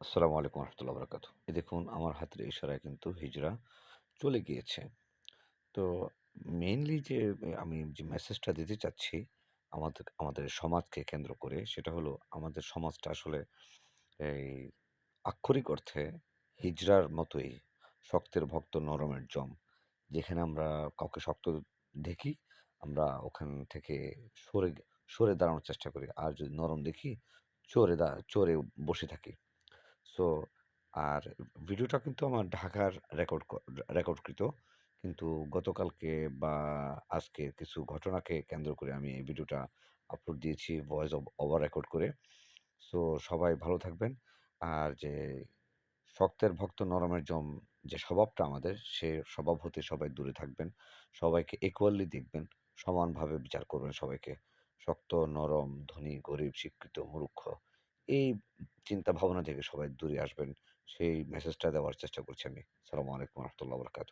আসসালামু আলাইকুম রহমতুল্লাহ বরকাত এই দেখুন, আমার হাতের ইশারায় কিন্তু হিজড়া চলে গিয়েছে। তো মেইনলি যে, আমি যে মেসেজটা দিতে চাচ্ছি আমাদের আমাদের সমাজকে কেন্দ্র করে, সেটা হলো আমাদের সমাজটা আসলে এই আক্ষরিক অর্থে হিজড়ার মতোই শক্তের ভক্ত, নরমের জম। যেখানে আমরা কাউকে শক্ত দেখি, আমরা ওখান থেকে সরে সরে দাঁড়ানোর চেষ্টা করি। আর যদি নরম দেখি চড়ে দা চড়ে বসে থাকি। সো আর ভিডিওটা কিন্তু আমার ঢাকার রেকর্ড রেকর্ডকৃত। কিন্তু গতকালকে বা আজকে কিছু ঘটনাকে কেন্দ্র করে আমি এই ভিডিওটা আপলোড দিয়েছি ভয়েস ওভার রেকর্ড করে। সো সবাই ভালো থাকবেন। আর যে শক্তের ভক্ত নরমের জম, যে স্বভাবটা আমাদের, সে স্বভাব হতে সবাই দূরে থাকবেন। সবাইকে ইকুয়ালি দেখবেন। সমানভাবে বিচার করবেন সবাইকে। শক্ত, নরম, ধনী, গরিব, শিক্ষিত, মূর্খ, এই চিন্তা ভাবনা থেকে সবাই দূরে আসবেন। সেই মেসেজটা দেওয়ার চেষ্টা করছি আমি। সালামু আলাইকুম রহমতুল্লাহ বরকাত